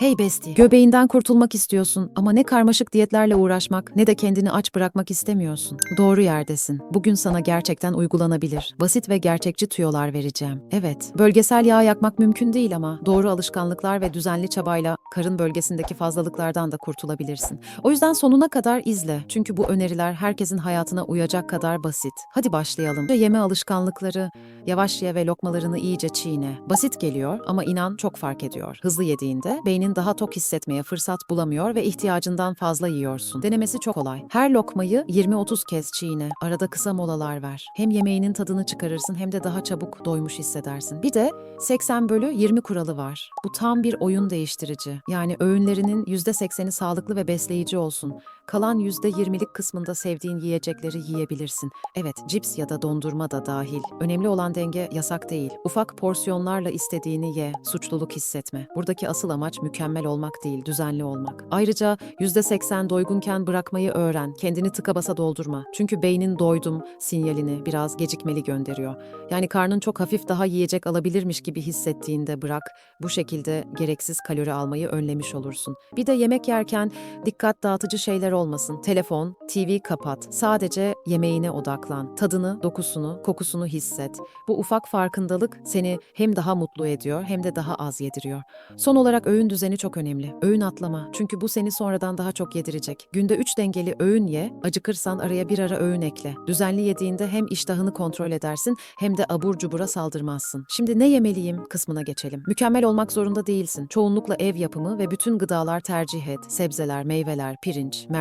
Hey Besti, göbeğinden kurtulmak istiyorsun ama ne karmaşık diyetlerle uğraşmak ne de kendini aç bırakmak istemiyorsun. Doğru yerdesin. Bugün sana gerçekten uygulanabilir, basit ve gerçekçi tüyolar vereceğim. Evet, bölgesel yağ yakmak mümkün değil ama doğru alışkanlıklar ve düzenli çabayla karın bölgesindeki fazlalıklardan da kurtulabilirsin. O yüzden sonuna kadar izle. Çünkü bu öneriler herkesin hayatına uyacak kadar basit. Hadi başlayalım. Yeme alışkanlıkları, yavaş ye ve lokmalarını iyice çiğne. Basit geliyor ama inan çok fark ediyor. Hızlı yediğinde beynin daha tok hissetmeye fırsat bulamıyor ve ihtiyacından fazla yiyorsun. Denemesi çok kolay. Her lokmayı 20-30 kez çiğne. Arada kısa molalar ver. Hem yemeğinin tadını çıkarırsın hem de daha çabuk doymuş hissedersin. Bir de 80 bölü 20 kuralı var. Bu tam bir oyun değiştirici. Yani öğünlerinin %80'i sağlıklı ve besleyici olsun. Kalan %20'lik kısmında sevdiğin yiyecekleri yiyebilirsin. Evet, cips ya da dondurma da dahil. Önemli olan denge yasak değil. Ufak porsiyonlarla istediğini ye, suçluluk hissetme. Buradaki asıl amaç mükemmel olmak değil, düzenli olmak. Ayrıca %80 doygunken bırakmayı öğren. Kendini tıka basa doldurma. Çünkü beynin doydum sinyalini biraz gecikmeli gönderiyor. Yani karnın çok hafif daha yiyecek alabilirmiş gibi hissettiğinde bırak. Bu şekilde gereksiz kalori almayı önlemiş olursun. Bir de yemek yerken dikkat dağıtıcı şeyler olmasın. Telefon, TV kapat. Sadece yemeğine odaklan. Tadını, dokusunu, kokusunu hisset. Bu ufak farkındalık seni hem daha mutlu ediyor hem de daha az yediriyor. Son olarak öğün düzeni çok önemli. Öğün atlama. Çünkü bu seni sonradan daha çok yedirecek. Günde 3 dengeli öğün ye, acıkırsan araya bir ara öğün ekle. Düzenli yediğinde hem iştahını kontrol edersin hem de abur cubura saldırmazsın. Şimdi ne yemeliyim kısmına geçelim. Mükemmel olmak zorunda değilsin. Çoğunlukla ev yapımı ve bütün gıdalar tercih et. Sebzeler, meyveler, pirinç, mercimek,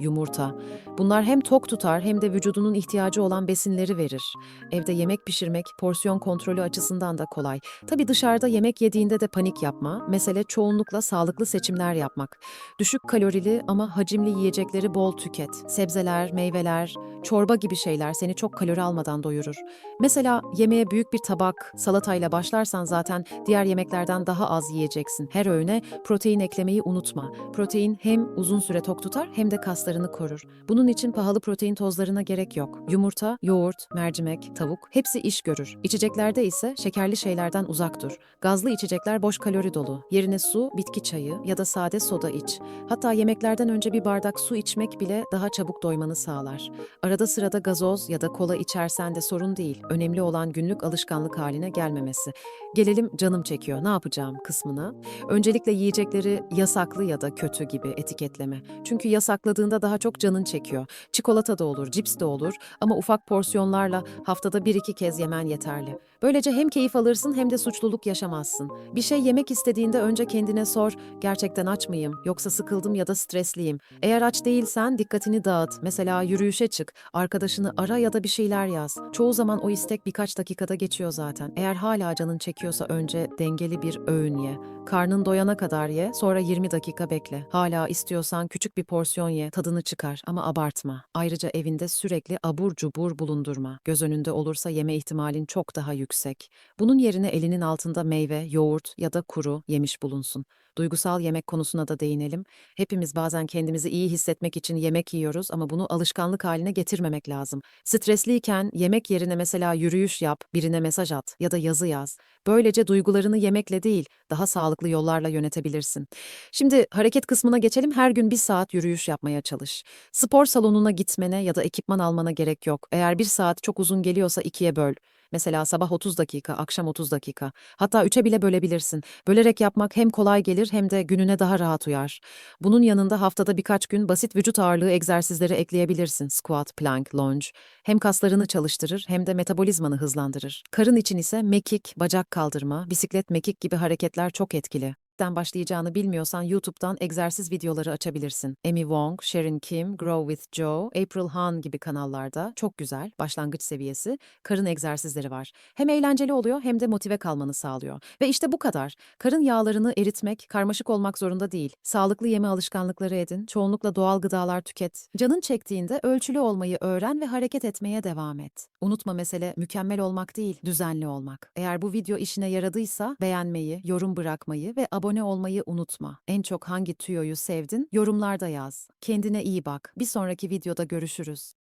yumurta. Bunlar hem tok tutar hem de vücudunun ihtiyacı olan besinleri verir. Evde yemek pişirmek porsiyon kontrolü açısından da kolay. Tabii dışarıda yemek yediğinde de panik yapma. Mesele çoğunlukla sağlıklı seçimler yapmak. Düşük kalorili ama hacimli yiyecekleri bol tüket. Sebzeler, meyveler, çorba gibi şeyler seni çok kalori almadan doyurur. Mesela yemeğe büyük bir tabak salatayla başlarsan zaten diğer yemeklerden daha az yiyeceksin. Her öğüne protein eklemeyi unutma. Protein hem uzun süre tok tutar hem de kaslarını korur. Bunun için pahalı protein tozlarına gerek yok. Yumurta, yoğurt, mercimek, tavuk hepsi iş görür. İçeceklerde ise şekerli şeylerden uzak dur. Gazlı içecekler boş kalori dolu. Yerine su, bitki çayı ya da sade soda iç. Hatta yemeklerden önce bir bardak su içmek bile daha çabuk doymanı sağlar. Arada sırada gazoz ya da kola içersen de sorun değil. Önemli olan günlük alışkanlık haline gelmemesi. Gelelim canım çekiyor ne yapacağım kısmına. Öncelikle yiyecekleri yasaklı ya da kötü gibi etiketleme. Çünkü yasakladığında daha çok canın çekiyor. Çikolata da olur, cips de olur ama ufak porsiyonlarla haftada bir iki kez yemen yeterli. Böylece hem keyif alırsın hem de suçluluk yaşamazsın. Bir şey yemek istediğinde önce kendine sor, gerçekten aç mıyım yoksa sıkıldım ya da stresliyim. Eğer aç değilsen dikkatini dağıt. Mesela yürüyüşe çık, arkadaşını ara ya da bir şeyler yaz. Çoğu zaman o istek birkaç dakikada geçiyor zaten. Eğer hala canın çekiyorsa önce dengeli bir öğün ye. Karnın doyana kadar ye, sonra 20 dakika bekle. Hala istiyorsan küçük bir porsiyon ye, tadını çıkar ama abartma. Ayrıca evinde sürekli abur cubur bulundurma. Göz önünde olursa yeme ihtimalin çok daha yüksek. Bunun yerine elinin altında meyve, yoğurt ya da kuru yemiş bulunsun. Duygusal yemek konusuna da değinelim. Hepimiz bazen kendimizi iyi hissetmek için yemek yiyoruz ama bunu alışkanlık haline getirmemek lazım. Stresliyken yemek yerine mesela yürüyüş yap, birine mesaj at ya da yazı yaz. Böylece duygularını yemekle değil, daha sağlıklı yollarla yönetebilirsin. Şimdi hareket kısmına geçelim. Her gün bir saat yürüyüş yapmaya çalış. Spor salonuna gitmene ya da ekipman almana gerek yok. Eğer bir saat çok uzun geliyorsa ikiye böl. Mesela sabah 30 dakika, akşam 30 dakika. Hatta 3'e bile bölebilirsin. Bölerek yapmak hem kolay gelir hem de gününe daha rahat uyar. Bunun yanında haftada birkaç gün basit vücut ağırlığı egzersizleri ekleyebilirsin. Squat, plank, lunge. Hem kaslarını çalıştırır hem de metabolizmanı hızlandırır. Karın için ise mekik, bacak kaldırma, bisiklet mekik gibi hareketler çok etkili. Nereden başlayacağını bilmiyorsan YouTube'dan egzersiz videoları açabilirsin. Amy Wong, Sharon Kim, Grow with Joe, April Han gibi kanallarda çok güzel, başlangıç seviyesi, karın egzersizleri var. Hem eğlenceli oluyor hem de motive kalmanı sağlıyor. Ve işte bu kadar. Karın yağlarını eritmek, karmaşık olmak zorunda değil. Sağlıklı yeme alışkanlıkları edin, çoğunlukla doğal gıdalar tüket. Canın çektiğinde ölçülü olmayı öğren ve hareket etmeye devam et. Unutma mesele mükemmel olmak değil, düzenli olmak. Eğer bu video işine yaradıysa beğenmeyi, yorum bırakmayı ve abone olmayı unutma. En çok hangi tüyoyu sevdin? Yorumlarda yaz. Kendine iyi bak. Bir sonraki videoda görüşürüz.